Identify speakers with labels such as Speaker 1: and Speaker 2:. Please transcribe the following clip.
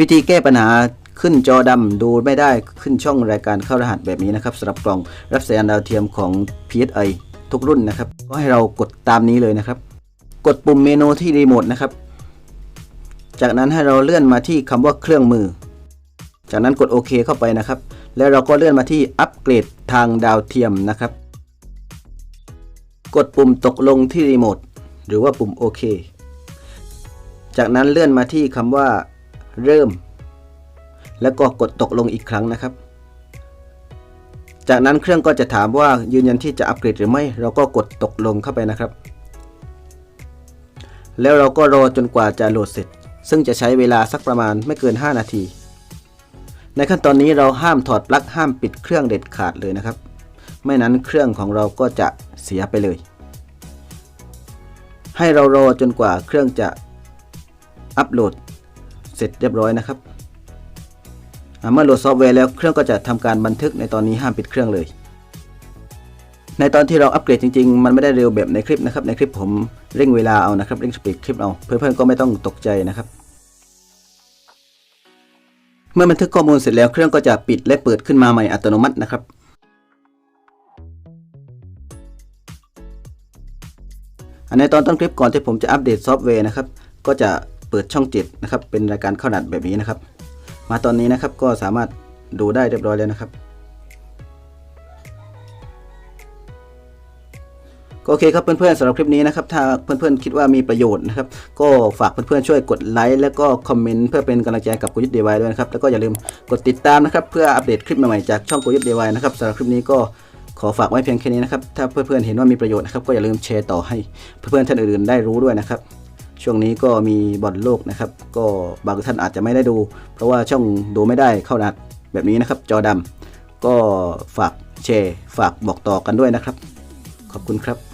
Speaker 1: วิธีแก้ปัญหาขึ้นจอดำดูไม่ได้ขึ้นช่องรายการเข้ารหัสแบบนี้นะครับสำหรับกล่องรับสัญญาณดาวเทียมของ PSI ทุกรุ่นนะครับ ก็ให้เรากดตามนี้เลยนะครับ กดปุ่มเมนูที่รีโมทนะครับ จากนั้นให้เราเลื่อนมาที่คำว่าเครื่องมือ จากนั้นกดโอเคเข้าไปนะครับ แล้วเราก็เลื่อนมาที่อัปเกรดทางดาวเทียมนะครับ กดปุ่มตกลงที่รีโมทหรือว่าปุ่มโอเคจากนั้นเลื่อนมาที่คำว่า เริ่ม แล้วก็กดตกลงอีกครั้งนะครับ จากนั้นเครื่องก็จะถามว่ายืนยันที่จะอัปเกรดหรือไม่ เราก็กดตกลงเข้าไปนะครับ แล้วเราก็รอจนกว่าจะโหลดเสร็จ ซึ่งจะใช้เวลาสักประมาณไม่เกิน 5 นาที ในขั้นตอนนี้เราห้ามถอดปลั๊กห้ามปิดเครื่องเด็ดขาดเลยนะครับ ไม่นั้นเครื่องของเราก็จะเสียไปเลยให้เรารอจนกว่าเครื่องจะอัปโหลด เสร็จเรียบร้อยนะครับเมื่อโหลดซอฟต์แวร์แล้วเครื่องก็จะทำการบันทึกในตอนนี้ห้ามปิดเครื่องเลย ในตอนที่เราอัปเกรดจริงๆ มันไม่ได้เร็วแบบในคลิปนะครับ ในคลิปผมเร่งเวลาเอานะครับเร่งสปีดคลิปเอาเพื่อนๆก็ไม่ต้องตกใจนะครับ เมื่อบันทึกข้อมูลเสร็จแล้วเครื่องก็จะปิดและเปิดขึ้นมาใหม่อัตโนมัตินะครับในตอนต้นคลิปก่อนที่ผมจะอัปเดตซอฟต์แวร์นะครับ ก็จะ ปิดช่อง7นะครับเป็นรายการเข้าดัดแบบนี้นะครับ มาตอนนี้นะครับก็สามารถดูได้เรียบร้อยแล้วนะครับก็โอเคครับเพื่อนๆสำหรับคลิปนี้นะครับถ้าเพื่อนๆคิดว่ามีประโยชน์นะครับก็ฝากเพื่อนๆช่วยกดไลค์แล้วก็คอมเมนต์เพื่อเป็นกำลังใจกับกูยุทธเดวายด้วยนะครับแล้วก็อย่าลืมกดติดตามนะครับเพื่ออัปเดตคลิปใหม่ๆจากช่องกูยุทธเดวายนะครับสำหรับคลิปนี้ก็ขอฝากไว้เพียงแค่นี้นะครับถ้าเพื่อนๆเห็นว่ามีประโยชน์นะครับก็อย่าลืมแชร์ต่อให้เพื่อนๆท่านอื่นๆได้รู้ด้วยนะครับ ช่วงนี้ก็มีบอลโลกนะครับ ก็บางท่านอาจจะไม่ได้ดู เพราะว่าช่องดูไม่ได้เข้านัดแบบนี้นะครับ จอดำก็ฝากแชร์ฝากบอกต่อกันด้วยนะครับ ขอบคุณครับ